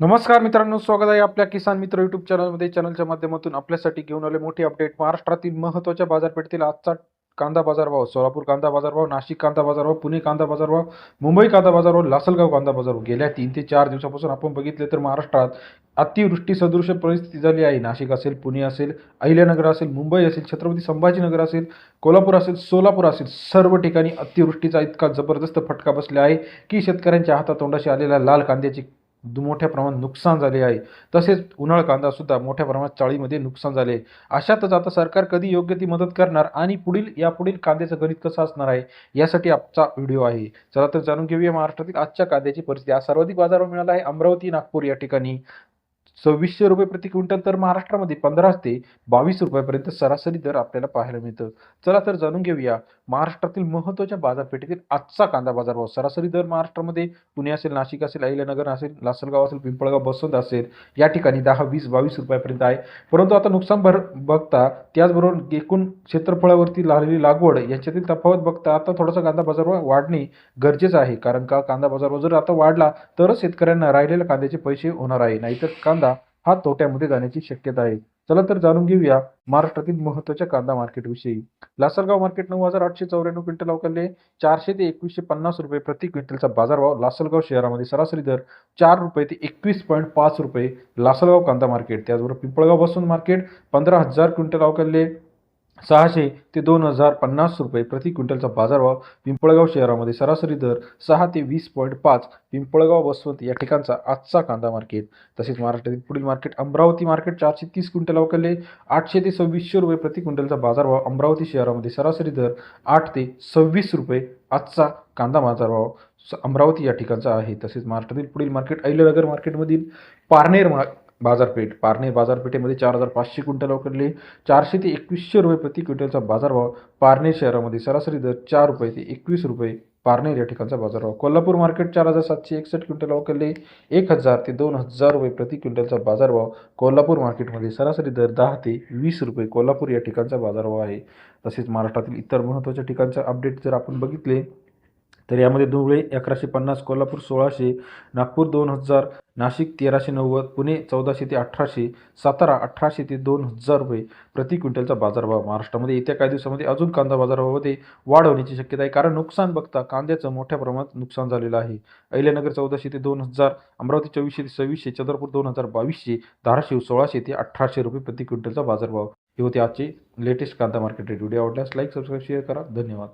नमस्कार मित्रांनो स्वागत आहे आपल्या किसान मित्र युट्यूब चॅनलमध्ये चॅनलच्या माध्यमातून आपल्यासाठी घेऊन आले मोठी अपडेट महाराष्ट्रातील महत्त्वाच्या बाजारपेठेतील आजचा कांदा बाजारभाव सोलापूर कांदा बाजारभाव नाशिक कांदा बाजारभाव पुणे कांदा बाजारभाव मुंबई कांदा बाजारभाव लासलगाव कांदा बाजारभाव. गेल्या तीन ते चार दिवसापासून आपण बघितले तर महाराष्ट्रात अतिवृष्टी सदृश परिस्थिती झाली आहे. नाशिक असेल पुणे असेल अहिल्यानगर असेल मुंबई असेल छत्रपती संभाजीनगर असेल कोल्हापूर असेल सोलापूर असेल सर्व ठिकाणी अतिवृष्टीचा इतका जबरदस्त फटका बसला आहे की शेतकऱ्यांच्या हातातोंडाशी आलेल्या लाल कांद्याची मोठ्या प्रमाणात नुकसान झाले आहे. तसेच उन्हाळ कांदासुद्धा मोठ्या प्रमाणात चाळीमध्ये नुकसान झाले अशातच आता सरकार कधी योग्य ती मदत करणार आणि पुढील यापुढील कांद्याचं गणित कसं असणार आहे यासाठी आजचा व्हिडिओ आहे. चला तर जाणून घेऊया महाराष्ट्रातील आजच्या कांद्याची परिस्थिती. आज सर्वाधिक बाजारभाव मिळाला आहे. अमरावती नागपूर या ठिकाणी. सव्वीसशे रुपये प्रति क्विंटल तर महाराष्ट्रामध्ये पंधरा ते बावीस रुपयापर्यंत सरासरी दर आपल्याला पाहायला मिळतं. चला तर जाणून घेऊया महाराष्ट्रातील महत्त्वाच्या बाजारपेठेतील आजचा कांदा बाजारभाव सरासरी दर महाराष्ट्रामध्ये पुणे असेल नाशिक असेल अहिल्यानगर असेल लासलगाव असेल पिंपळगाव बसवंत असेल या ठिकाणी दहा वीस बावीस रुपयापर्यंत आहे. परंतु आता नुकसान भर बघता त्याचबरोबर एकूण क्षेत्रफळावरती लागलेली लागवड याच्यातील तफावत बघता आता थोडासा कांदा बाजारभाव वाढणे गरजेचं आहे. कारण का? कांदा बाजारभाव जर आता वाढला तरच शेतकऱ्यांना राहिलेल्या कांद्याचे पैसे होणार आहे. नाहीतर कांदा हा तोट्यामध्ये जाण्याची शक्यता आहे. चला तर जाणून घेऊया महाराष्ट्रातील महत्त्वाच्या कांदा मार्केटविषयी लासलगाव मार्केट नऊ हजार आठशे चौऱ्याण्णव क्विंटल अवकाले चारशे ते एकवीसशे पन्नास रुपये प्रति क्विंटलचा बाजारभाव लासलगाव शहरामध्ये सरासरी दर चार रुपये ते एकवीस पॉईंट पाच रुपये लासलगाव कांदा मार्केट त्याचबरोबर पिंपळगाव बसून मार्केट पंधरा हजार क्विंटल अवकाले सहाशे ते दोन हजार पन्नास रुपये प्रति क्विंटलचा बाजारभाव पिंपळगाव शहरामध्ये सरासरी दर सहा ते वीस पॉईंट पाच पिंपळगाव बसवंत या ठिकाणचा आजचा कांदा मार्केट. तसेच महाराष्ट्रातील पुढील मार्केट अमरावती मार्केट चारशे तीस क्विंटल अवकलले आठशे ते सव्वीसशे रुपये प्रति क्विंटलचा बाजारभाव अमरावती शहरामध्ये सरासरी दर आठ ते सव्वीस रुपये आजचा कांदा बाजारभाव स- अमरावती या ठिकाणचा आहे. तसेच महाराष्ट्रातील पुढील मार्केट अहिल्यानगर मार्केटमधील पारनेर मा बाजारपेठ पारनेर बाजारपेठेमध्ये चार हजार पाचशे क्विंटल वकडले चारशे ते एकवीसशे रुपये प्रति क्विंटलचा बाजारभाव पारनेर शहरामध्ये सरासरी दर चार रुपये ते एकवीस रुपये पारनेर या ठिकाणचा बाजारभाव. कोल्हापूर मार्केट चार हजार सातशे एकसष्ट क्विंटल वकडले एक हजार ते दोन हजार रुपये प्रति क्विंटलचा बाजारभाव कोल्हापूर मार्केटमध्ये सरासरी दर दहा ते वीस रुपये कोल्हापूर या ठिकाणचा बाजारभाव आहे. तसेच महाराष्ट्रातील इतर महत्त्वाच्या ठिकाणचा अपडेट जर आपण बघितले तर यामध्ये धुळे अकराशे पन्नास कोल्हापूर सोळाशे नागपूर दोन हजार नाशिक तेराशे नव्वद पुणे चौदाशे ते अठराशे सातारा अठराशे ते दोन हजार रुपये प्रति क्विंटलचा बाजारभाव. महाराष्ट्रामध्ये येत्या काही दिवसामध्ये अजून कांदा बाजारभावामध्ये वाढ होण्याची शक्यता आहे. कारण नुकसान बघता कांद्याचं मोठ्या प्रमाणात नुकसान झालेलं आहे. अहिल्यानगर चौदाशे ते दोन हजार अमरावती चोवीसशे ते सव्वीसशे चंद्रपूर दोन हजार बावीसशे धाराशिव सोळाशे ते अठराशे रुपये प्रति क्विंटलचा बाजारभाव. हे होते आजचे लेटेस्ट कांदा मार्केट रेट व्हिडिओ आवडल्यास लाईक सबस्क्राईब शेअर करा. धन्यवाद.